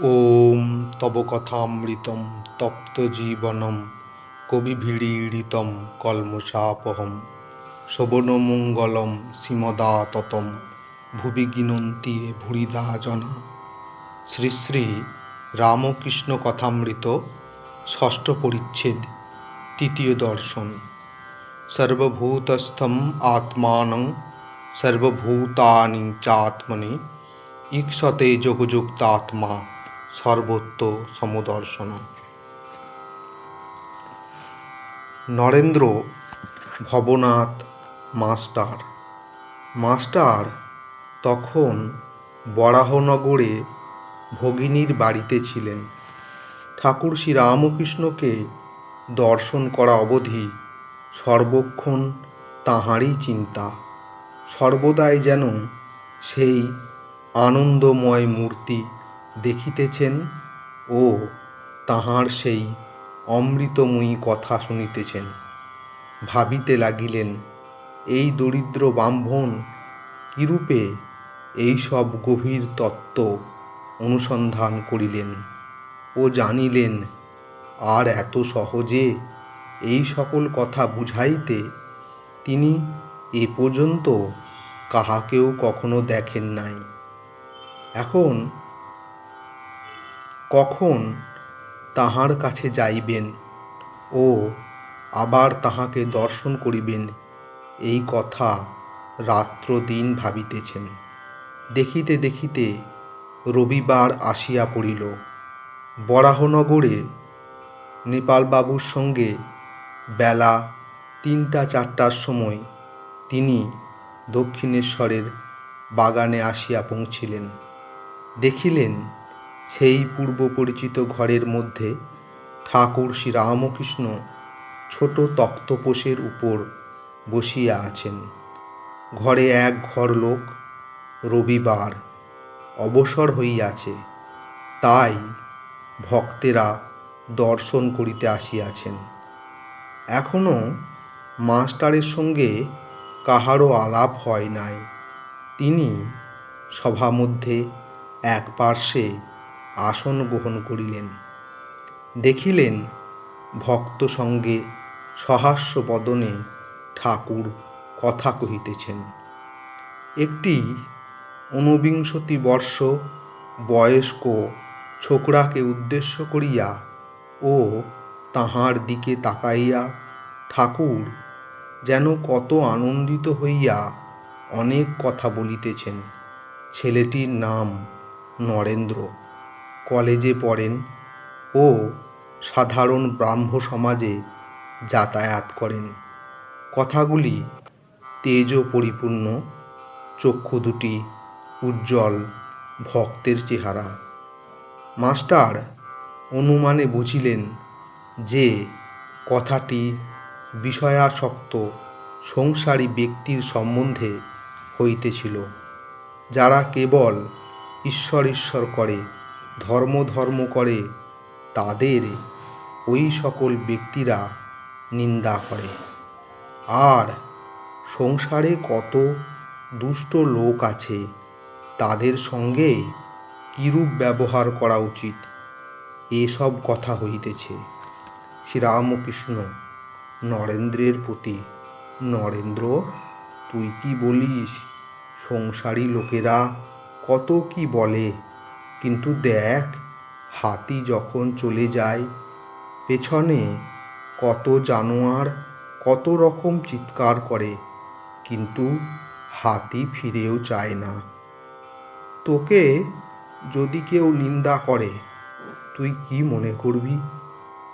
ওম তব কথামৃতম তপ্ত জীবনম কবি কবিভিড়ীড়িতম কলমশাপহম শোভনমঙ্গলম সীমদাততম ভুবি গিনন্তি ভুড়িদা জনা। শ্রী শ্রী রামকৃষ্ণ কথামৃত ষষ্ঠ পরিচ্ছেদ তৃতীয় দর্শন। সর্বভূতস্থম আত্মানং সর্বভূতানি চাত্মনে ইক্ষতে যোগযুক্ত আত্মা সর্বত্র সমদর্শন। নরেন্দ্র ভবনাথ মাস্টার। মাস্টার তখন বরাহনগরে ভগিনীর বাড়িতে ছিলেন। ঠাকুর শ্রী রামকৃষ্ণকে দর্শন করা অবধি সর্বক্ষণ তাহারই চিন্তা। সর্বদাই যেন সেই আনন্দময় মূর্তি দেখিতেছেন ও তাহার সেই অমৃতময়ী কথা শুনিতেছেন। ভাবিতে লাগিলেন, এই দরিদ্র ব্রাহ্মণ কিরূপে এই সব গভীর তত্ত্ব অনুসন্ধান করিলেন ও জানিলেন, আর এত সহজে এই সকল কথা বুঝাইতে তিনি এ পর্যন্ত কাহাকেও কখনো দেখেন নাই। এখন কখন তাহার কাছে যাইবেন? ও আবার তাহাকে দর্শন করিবেন। এই কথা রাত্র দিন ভাবিতেছেন। দেখিতে দেখিতে রবিবার আসিয়া পড়িল। বরাহনগরে নেপালবাবুর সঙ্গে বেলা তিনটা চারটার সময় তিনি দক্ষিণেশ্বরের বাগানে আসিয়া পৌঁছিলেন। দেখিলেন সেই পূর্ব পরিচিত ঘরের মধ্যে ঠাকুর শ্রী রামকৃষ্ণ ছোট তক্তপোষের উপর বসিয়া আছেন। ঘরে এক ঘর লোক রবিবার অবসর হইয়াছে, তাই ভক্তেরা দর্শন করিতে আসিয়াছেন। এখনও মাস্টারের সঙ্গে কাহারও আলাপ হয় নাই। তিনি সভা মধ্যে এক পার্শ্বে আসন গ্রহণ করিলেন। দেখিলেন ভক্ত সঙ্গে সহাস্য বদনে ঠাকুর কথা কহিতেছেন। একটি ঊনবিংশতি বর্ষ বয়স্ক ছোকরাকে উদ্দেশ্য করিয়া ও তাহার দিকে তাকাইয়া ঠাকুর যেন কত আনন্দিত হইয়া অনেক কথা বলিতেছেন। ছেলেটির নাম নরেন্দ্র। কলেজে পড়েন ও সাধারণ ব্রাহ্ম সমাজে যাতায়াত করেন। কথাগুলি তেজ পরিপূর্ণ চক্ষু দুটি উজ্জ্বল ভক্তের চেহারা। মাস্টার অনুমানে বুঝিলেন যে কথাটি বিষয়াসক্ত, সংসারী ব্যক্তির সম্বন্ধে হইতেছিল, যারা কেবল ঈশ্বর ঈশ্বর করে। ধর্ম ধর্ম করে, তাদের ওই সকল ব্যক্তিরা নিন্দা করে। আর সংসারে কত দুষ্ট লোক আছে, তাদের সঙ্গে কিরূপ ব্যবহার করা উচিত, এসব কথা হইতেছে। শ্রীরামকৃষ্ণ, নরেন্দ্রের প্রতি, নরেন্দ্র, তুই কি বলিস? সংসারী লোকেরা কত কি বলে? কিন্তু দেখ, হাতি যখন চলে যায়, পেছনে কত জানোয়ার কত রকম চিৎকার করে, কিন্তু হাতি ফিরেও চায় না। তোকে যদি কেউ নিন্দা করে, তুই কি মনে করবি?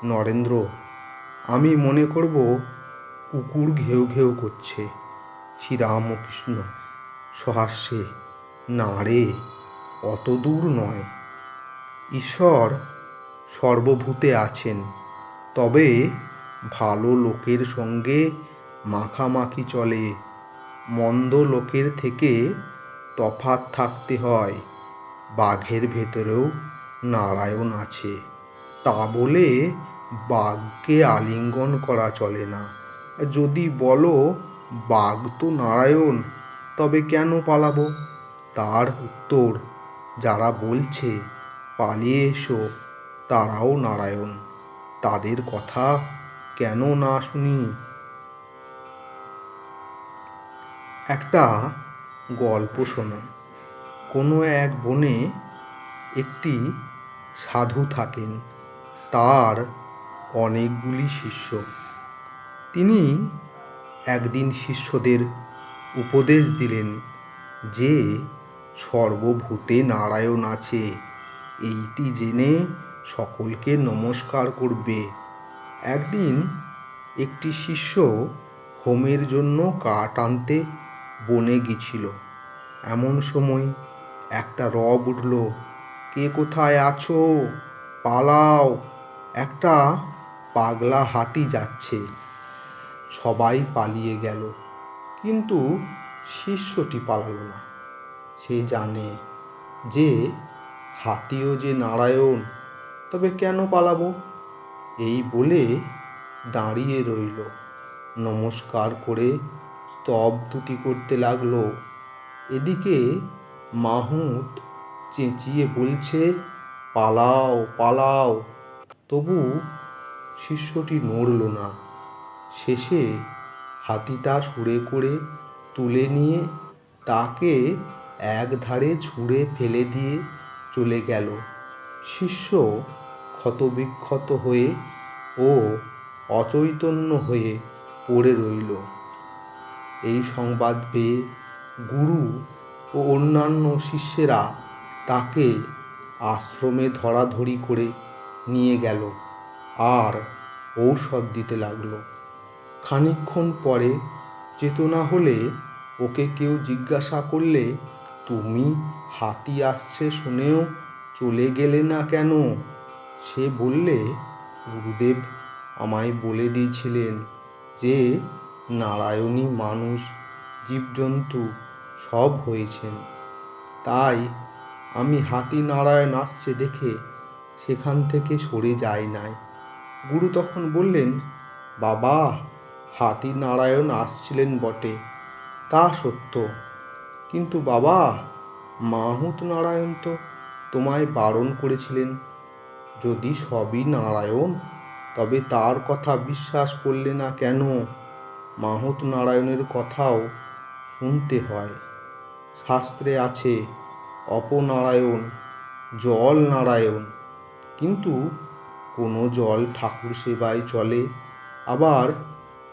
নরেন্দ্র, আমি মনে করব কুকুর ঘেউ ঘেউ করছে। শ্রীরামকৃষ্ণ, সহাস্যে, না রে। অত দূর নয়। ঈশ্বর সর্বভূতে আছেন, তবে ভালো লোকের সঙ্গে মাখামাখি চলে, মন্দ লোকের থেকে তফাত থাকতে হয়, বাঘের ভেতরেও নারায়ণ আছে। তা বলে বাঘকে আলিঙ্গন করা চলে না। যদি বলো, বাঘ তো নারায়ণ, তবে কেন পালাবো? তার উত্তর যারা বলছে, পালিয়ে এসো, তারাও নারায়ণ। তাদের কথা কেন না শুনি? একটা গল্প শোনো। কোনো এক বনে একটি সাধু থাকেন। তার অনেকগুলি শিষ্য। তিনি একদিন শিষ্যদের উপদেশ দিলেন যে সর্বভূতে নারায়ণ আছে। এইটি জেনে সকলকে নমস্কার করবে। একদিন একটি শিষ্য হোমের জন্য কাঠ আনতে বনে গিয়েছিল। এমন সময় একটা রব উঠল, কে কোথায় আছো? পালাও। একটা পাগলা হাতি যাচ্ছে। সবাই পালিয়ে গেল, কিন্তু শিষ্যটি পালালো না। সে জানে যে হাতিও যে নারায়ণ, তবে কেন পালাবো? এই বলে দাঁড়িয়ে রইল। নমস্কার করে স্তবতুতি করতে লাগল। এদিকে মাহুত চেঁচিয়ে বলছে, পালাও পালাও। তবু শিষ্যটি নড়ল না। শেষে হাতিটা সুরে করে তুলে নিয়ে তাকে এক ধারে ছুঁড়ে ফেলে দিয়ে চলে গেল। শিষ্য ক্ষতবিক্ষত হয়ে ও অচৈতন্য হয়ে পড়ে রইল। এই সংবাদ পেয়ে গুরু ও অন্যান্য শিষ্যেরা তাকে আশ্রমে ধরাধরি করে নিয়ে গেল আর ঔষধ দিতে লাগল। খানিকক্ষণ পরে চেতনা হলে ওকে কেউ জিজ্ঞাসা করলে তুমি হাতি আসছে শুনেও চলে গেলে না কেন? সে বললে, গুরুদেব আমায় বলে দিয়েছিলেন যে নারায়ণী মানুষ, জীবজন্তু সব হয়েছেন। তাই আমি হাতি নারায়ণ আসছে দেখে সেখান থেকে সরে যাই নাই। গুরু তখন বললেন, বাবা, হাতি নারায়ণ আসছিলেন বটে, তা সত্য। কিন্তু বাবা, মাহুত নারায়ণ তো তোমায় বারণ করেছিলেন। যদি সবই নারায়ণ, তবে তার কথা বিশ্বাস করলে না কেন? মাহুত নারায়ণের কথাও শুনতে হয়। শাস্ত্রে আছে, অপনারায়ণ, জল নারায়ণ। কিন্তু কোনো জল ঠাকুর সেবায় চলে, আবার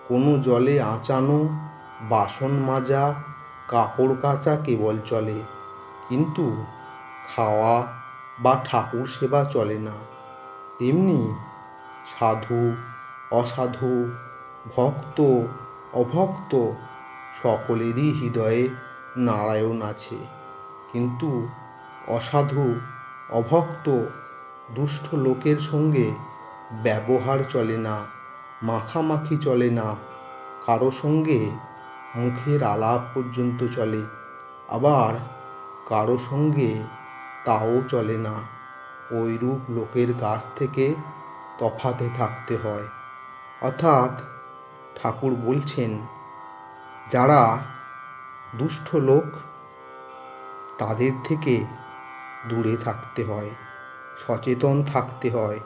কোনো জলে আঁচানো, বাসন মাজা কাপড় কাচা কেবল চলে, কিন্তু খাওয়া বা ঠাকুর সেবা চলে না। তেমনি সাধু, অসাধু, ভক্ত, অভক্ত সকলেরই হৃদয়ে নারায়ণ আছে। কিন্তু অসাধু, অভক্ত, দুষ্ট লোকের সঙ্গে ব্যবহার চলে না, মাখামাখি চলে না, কারও সঙ্গে মুখের আলাপ পর্যন্ত চলে। আবার কারও সঙ্গে তাও চলে না। ওইরূপ লোকের কাছ থেকে তফাতে থাকতে হয়। অর্থাৎ ঠাকুর বলছেন, যারা দুষ্ট লোক, তাদের থেকে দূরে থাকতে হয়, সচেতন থাকতে হয়।